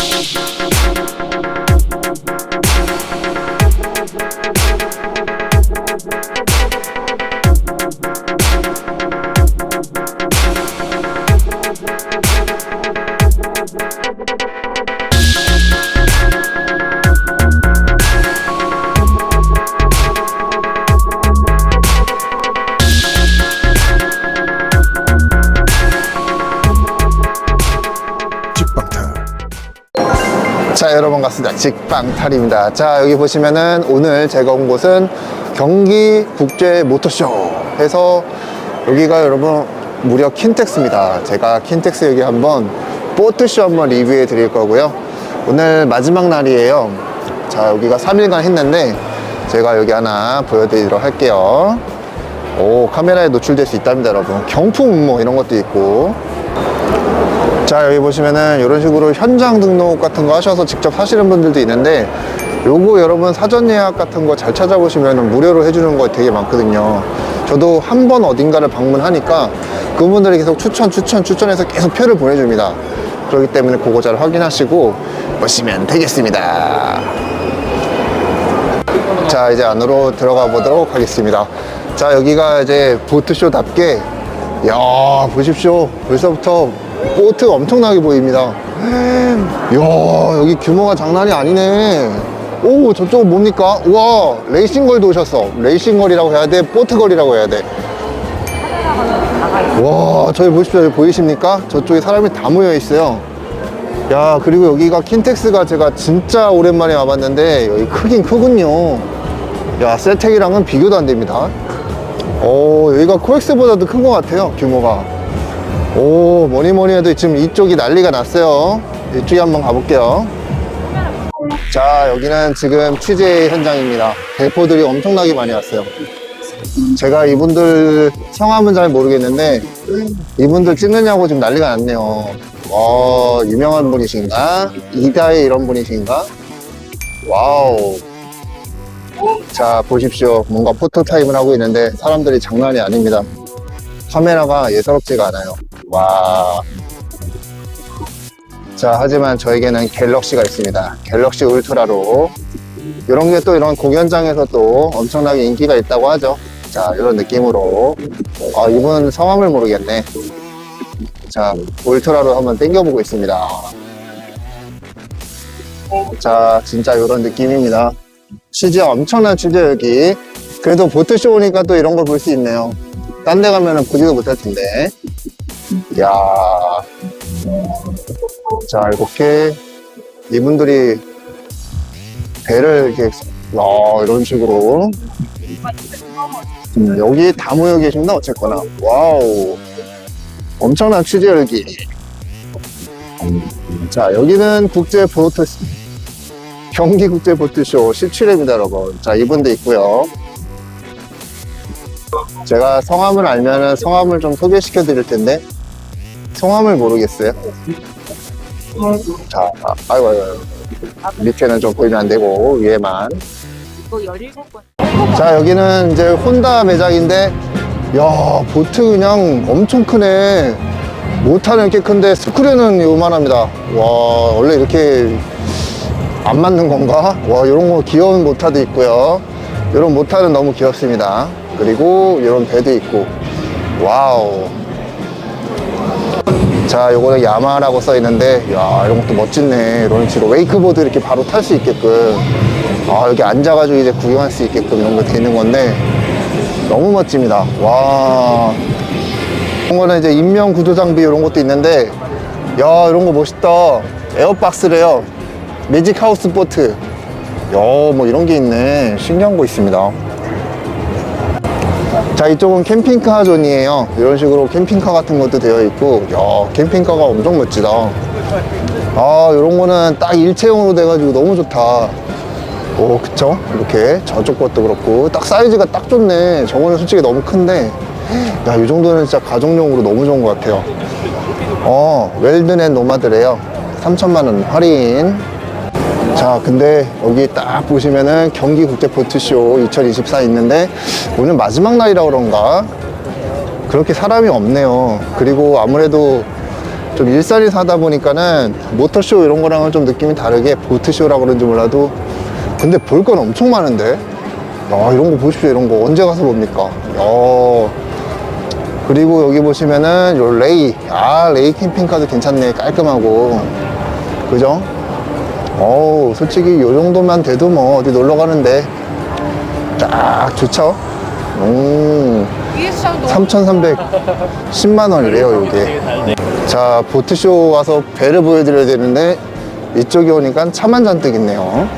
직방 자 여러분 반갑습니다. 직방탈입니다. 자 여기 보시면은 오늘 제가 온 곳은 경기 국제 모터쇼 해서 여기가 여러분 무려 킨텍스입니다. 제가 킨텍스 여기 한번 보트쇼 한번 리뷰해 드릴 거고요. 오늘 마지막 날이에요. 자 여기가 3일간 했는데 제가 여기 하나 보여드리도록 할게요. 오 카메라에 노출될 수 있답니다 여러분. 경품 뭐 이런 것도 있고 자 여기 보시면은 이런 식으로 현장 등록 같은 거 하셔서 직접 사시는 분들도 있는데 요거 여러분 사전 예약 같은 거 잘 찾아보시면 무료로 해주는 거 되게 많거든요. 저도 한 번 어딘가를 방문하니까 그분들이 계속 추천 추천 추천해서 계속 표를 보내줍니다. 그렇기 때문에 그거 잘 확인하시고 보시면 되겠습니다. 자 이제 안으로 들어가 보도록 하겠습니다. 자 여기가 이제 보트쇼답게 야 보십시오. 벌써부터 보트 엄청나게 보입니다. 이야 여기 규모가 장난이 아니네. 오 저쪽은 뭡니까? 우와 레이싱걸도 오셨어. 레이싱걸이라고 해야 돼? 보트걸이라고 해야 돼와 저기 보십시오. 여기 보이십니까? 저쪽에 사람이 다 모여 있어요. 야 그리고 여기가 킨텍스가 제가 진짜 오랜만에 와봤는데 여기 크긴 크군요. 야 셀텍이랑은 비교도 안 됩니다 오 여기가 코엑스보다도 큰 것 같아요 규모가. 오 뭐니 뭐니 해도 지금 이쪽이 난리가 났어요. 이쪽에 한번 가볼게요. 자 여기는 지금 취재 현장입니다. 대포들이 엄청나게 많이 왔어요. 제가 이분들 성함은 잘 모르겠는데 이분들 찍느냐고 지금 난리가 났네요. 와 유명한 분이신가? 이다의 이런 분이신가? 와우 자 보십시오 뭔가 포토타임을 하고 있는데 사람들이 장난이 아닙니다 카메라가 예사롭지가 않아요 와. 자, 하지만 저에게는 갤럭시가 있습니다. 갤럭시 울트라로. 이런 게 또 이런 공연장에서 또 엄청나게 인기가 있다고 하죠. 자, 이런 느낌으로. 아, 이분 성함을 모르겠네. 자, 울트라로 한번 땡겨보고 있습니다. 자, 진짜 이런 느낌입니다. 취재 엄청난 취재 여기. 그래도 보트쇼 오니까 또 이런 걸 볼 수 있네요. 딴 데 가면은 보지도 못할 텐데. 야. 자, 이렇게 이분들이 배를 이렇게 야, 이런 식으로 음, 여기 다 모여 계십니다. 어쨌거나 와우 엄청난 취재 열기. 자, 여기는 국제 보트 경기 국제 보트쇼 17회입니다, 여러분. 자, 이분도 있고요. 제가 성함을 알면은 성함을 좀 소개시켜 드릴 텐데 성함을 모르겠어요. 자, 아, 아이고, 아이고. 밑에는 좀 보이면 안 되고 위에만. 이거 17번. 자, 여기는 이제 혼다 매장인데 야, 보트 그냥 엄청 크네. 모타는 이렇게 큰데 스크류는 요만합니다. 와, 원래 이렇게 안 맞는 건가? 와, 이런 거 귀여운 모타도 있고요. 이런 모타는 너무 귀엽습니다. 그리고 이런 배도 있고. 와우. 자, 요거는 야마라고 써 있는데, 야, 이런 것도 멋지네. 이런 식으로 웨이크보드 이렇게 바로 탈 수 있게끔. 아, 여기 앉아가지고 이제 구경할 수 있게끔 이런 거 되는 건데, 너무 멋집니다. 와. 이런 거는 이제 인명 구조 장비 이런 것도 있는데, 야, 이런 거 멋있다. 에어박스래요. 매직 하우스 보트. 야, 뭐 이런 게 있네. 신기한 거 있습니다. 자, 이쪽은 캠핑카 존이에요. 이런 식으로 캠핑카 같은 것도 되어 있고, 야, 캠핑카가 엄청 멋지다. 아, 이런 거는 딱 일체형으로 돼가지고 너무 좋다. 오, 그쵸? 이렇게 저쪽 것도 그렇고, 딱 사이즈가 딱 좋네. 저거는 솔직히 너무 큰데, 야, 이 정도는 진짜 가정용으로 너무 좋은 것 같아요. 어, 웰드넷 노마드래요. 3천만원 할인. 자, 근데 여기 딱 보시면은 경기 국제 보트쇼 2024 있는데 오늘 마지막 날이라 그런가? 그렇게 사람이 없네요. 그리고 아무래도 좀 일산에 사다 보니까는 모터쇼 이런 거랑은 좀 느낌이 다르게 보트쇼라고 그런지 몰라도 근데 볼 건 엄청 많은데? 야 이런 거 보십시오 이런 거. 언제 가서 봅니까? 야. 그리고 여기 보시면은 요 레이. 아 레이 캠핑카도 괜찮네. 깔끔하고. 그죠? 어우 솔직히 요 정도만 돼도 뭐 어디 놀러 가는데 딱 좋죠? 음. 위에 시장도 3,310만 원이래요 이게. 자 보트쇼 와서 배를 보여드려야 되는데 이쪽에 오니까 차만 잔뜩 있네요.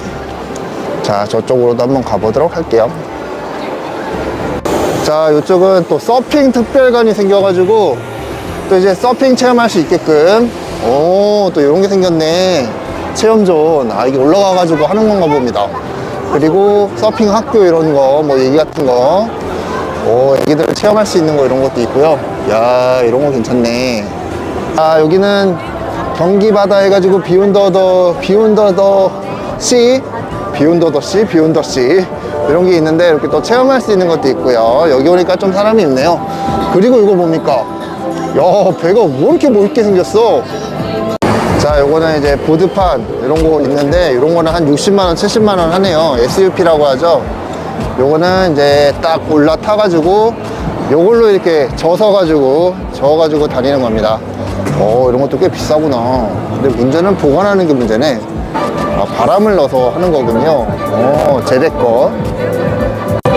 자 저쪽으로도 한번 가보도록 할게요. 자 이쪽은 또 서핑 특별관이 생겨가지고 또 이제 서핑 체험할 수 있게끔. 오 또 이런 게 생겼네 체험존 아 이게 올라가 가지고 하는 건가 봅니다 그리고 서핑 학교 이런 거 뭐 얘기 같은 거 오, 애기들 체험할 수 있는 거 이런 것도 있고요. 야, 이런 거 괜찮네. 아, 여기는 경기 바다 해가지고 비운더더, 비운더더 씨, 비운더더 씨, 비운더 씨. 이런 게 있는데 이렇게 또 체험할 수 있는 것도 있고요. 여기 오니까 좀 사람이 있네요. 그리고 이거 뭡니까? 야, 배가 뭐 이렇게 멋있게 생겼어? 자, 요거는 이제 보드판 이런 거 있는데 이런 거는 한 60만원, 70만원 하네요. SUP라고 하죠. 요거는 이제 딱 올라타 가지고 요걸로 이렇게 져서가지고 저어 가지고 다니는 겁니다. 어, 이런 것도 꽤 비싸구나. 근데 문제는 보관하는 게 문제네. 아, 바람을 넣어서 하는 거군요. 어, 제대 거.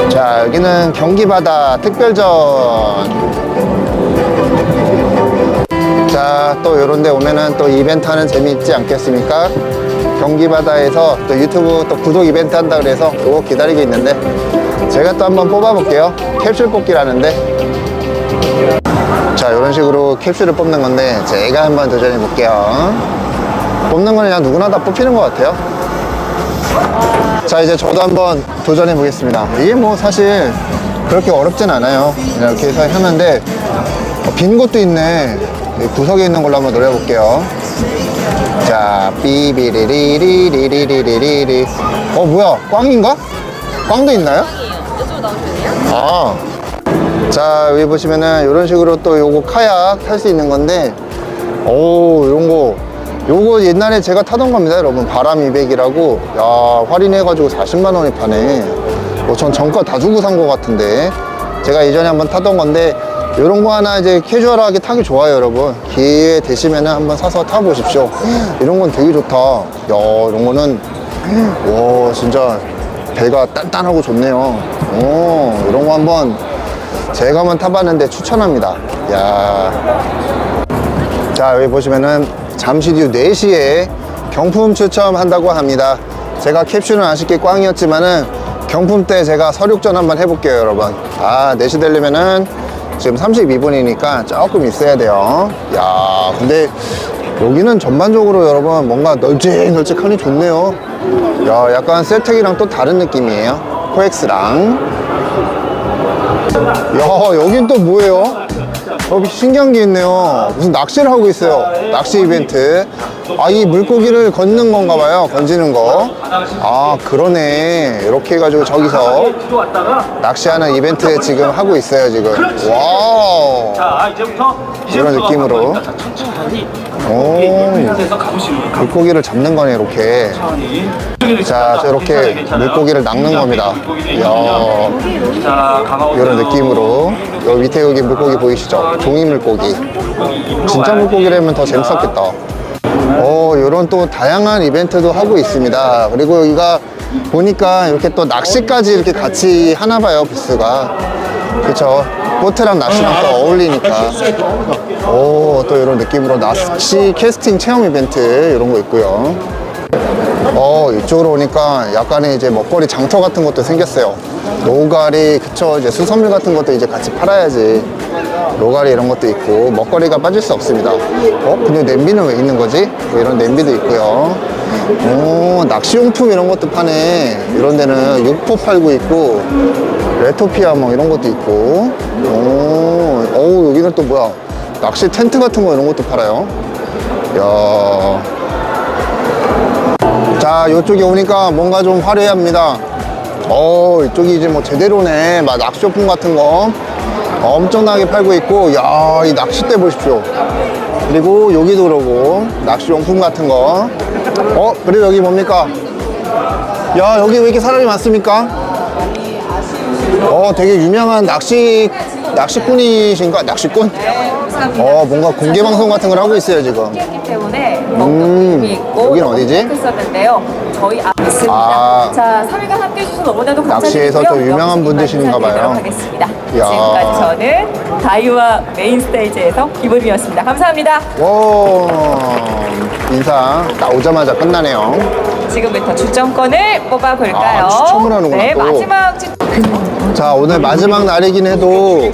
자, 여기는 경기바다 특별전. 자, 또 요런 데 오면은 또 이벤트 하는 재미 있지 않겠습니까? 경기바다에서 또 유튜브 또 구독 이벤트 한다 그래서 요거 기다리고 있는데 제가 또 한번 뽑아볼게요. 캡슐 뽑기라는데. 자, 이런 식으로 캡슐을 뽑는 건데 제가 한번 도전해 볼게요. 뽑는 건 그냥 누구나 다 뽑히는 것 같아요. 자, 이제 저도 한번 도전해 보겠습니다. 이게 뭐 사실 그렇게 어렵진 않아요. 이렇게 해서 하는데 어, 빈 곳도 있네. 이 구석에 있는 걸로 한번 노려볼게요. 자, 삐비리리리리리리리리. 어, 뭐야? 꽝인가? 꽝도 있나요? 아. 자, 여기 보시면은 이런 식으로 또 요거 카약 탈 수 있는 건데, 오, 이런 거. 요거 옛날에 제가 타던 겁니다, 여러분. 바람 200이라고. 야, 할인해가지고 40만원에 파네. 뭐 전 정가 다 주고 산 거 같은데. 제가 예전에 한번 타던 건데, 요런 거 하나 이제 캐주얼하게 타기 좋아요, 여러분. 기회 되시면은 한번 사서 타보십시오. 이런 건 되게 좋다. 야, 이런 거는, 와, 진짜 배가 단단하고 좋네요. 오, 이런 거 한번 제가 한번 타봤는데 추천합니다. 야. 자, 여기 보시면은 잠시 뒤 4시에 경품 추첨한다고 합니다. 제가 캡슐은 아쉽게 꽝이었지만은 경품 때 제가 서륙전 한번 해볼게요, 여러분. 아, 4시 되려면은 지금 32분이니까 조금 있어야 돼요. 야, 근데 여기는 전반적으로 여러분 뭔가 널찍널찍하니 좋네요. 야, 약간 셀텍이랑 또 다른 느낌이에요. 코엑스랑. 야, 여긴 또 뭐예요? 여기 신기한 게 있네요. 무슨 낚시를 하고 있어요. 낚시 이벤트. 아, 이 물고기를 걷는 건가 봐요. 건지는 거. 아, 그러네. 이렇게 해가지고 저기서 낚시하는 이벤트 지금 하고 있어요, 지금. 와우. 자 이제부터 이런 느낌으로. 오. 물고기를 잡는 거네, 이렇게. 자, 저렇게 물고기를 낚는 겁니다. 이야. 이런 느낌으로. 여기 밑에 여기 물고기 보이시죠? 종이 물고기. 진짜 물고기라면 더 재밌었겠다. 어, 이런 또 다양한 이벤트도 하고 있습니다. 그리고 여기가 보니까 이렇게 또 낚시까지 이렇게 같이 하나 봐요, 부스가. 그쵸. 보트랑 낚시랑 또 어울리니까. 오, 또 이런 느낌으로 낚시 캐스팅 체험 이벤트 이런 거 있고요. 어, 이쪽으로 오니까 약간의 이제 먹거리 장터 같은 것도 생겼어요. 노가리, 그쵸. 이제 수산물 같은 것도 이제 같이 팔아야지. 노가리 이런 것도 있고, 먹거리가 빠질 수 없습니다. 어? 근데 냄비는 왜 있는 거지? 뭐 이런 냄비도 있고요. 오, 낚시용품 이런 것도 파네. 이런 데는 육포 팔고 있고, 레토피아 뭐 이런 것도 있고. 오, 어우, 여기는 또 뭐야. 낚시 텐트 같은 거 이런 것도 팔아요. 이야. 자, 이쪽에 오니까 뭔가 좀 화려합니다. 어, 이쪽이 이제 뭐 제대로네. 막 낚시용품 같은 거 엄청나게 팔고 있고, 야, 이 낚싯대 보십시오. 그리고 여기도 그러고 낚시용품 같은 거. 어, 그리고 여기 뭡니까? 야, 여기 왜 이렇게 사람이 많습니까? 어, 되게 유명한 낚시 낚시꾼이신가? 낚시꾼? 어, 뭔가 공개 방송 같은 걸 하고 있어요, 지금. 때문에 음, 음, 있고 여긴 어디지? 했었는데요. 저희 앞에 있습니다. 아. 자, 3일간 함께 해주셔서 너무나도 감사드리고요. 낚시에서 또 유명한 분들이신가 봐요. 인사드리도록 하겠습니다. 야. 지금까지 저는 다이와 메인 스테이지에서 기분이었습니다. 감사합니다. 오, 인사 나오자마자 끝나네요. 지금부터 추첨권을 뽑아볼까요? 아, 추첨을 하는구나, 네, 또. 마지막 추... 자, 오늘 마지막 날이긴 해도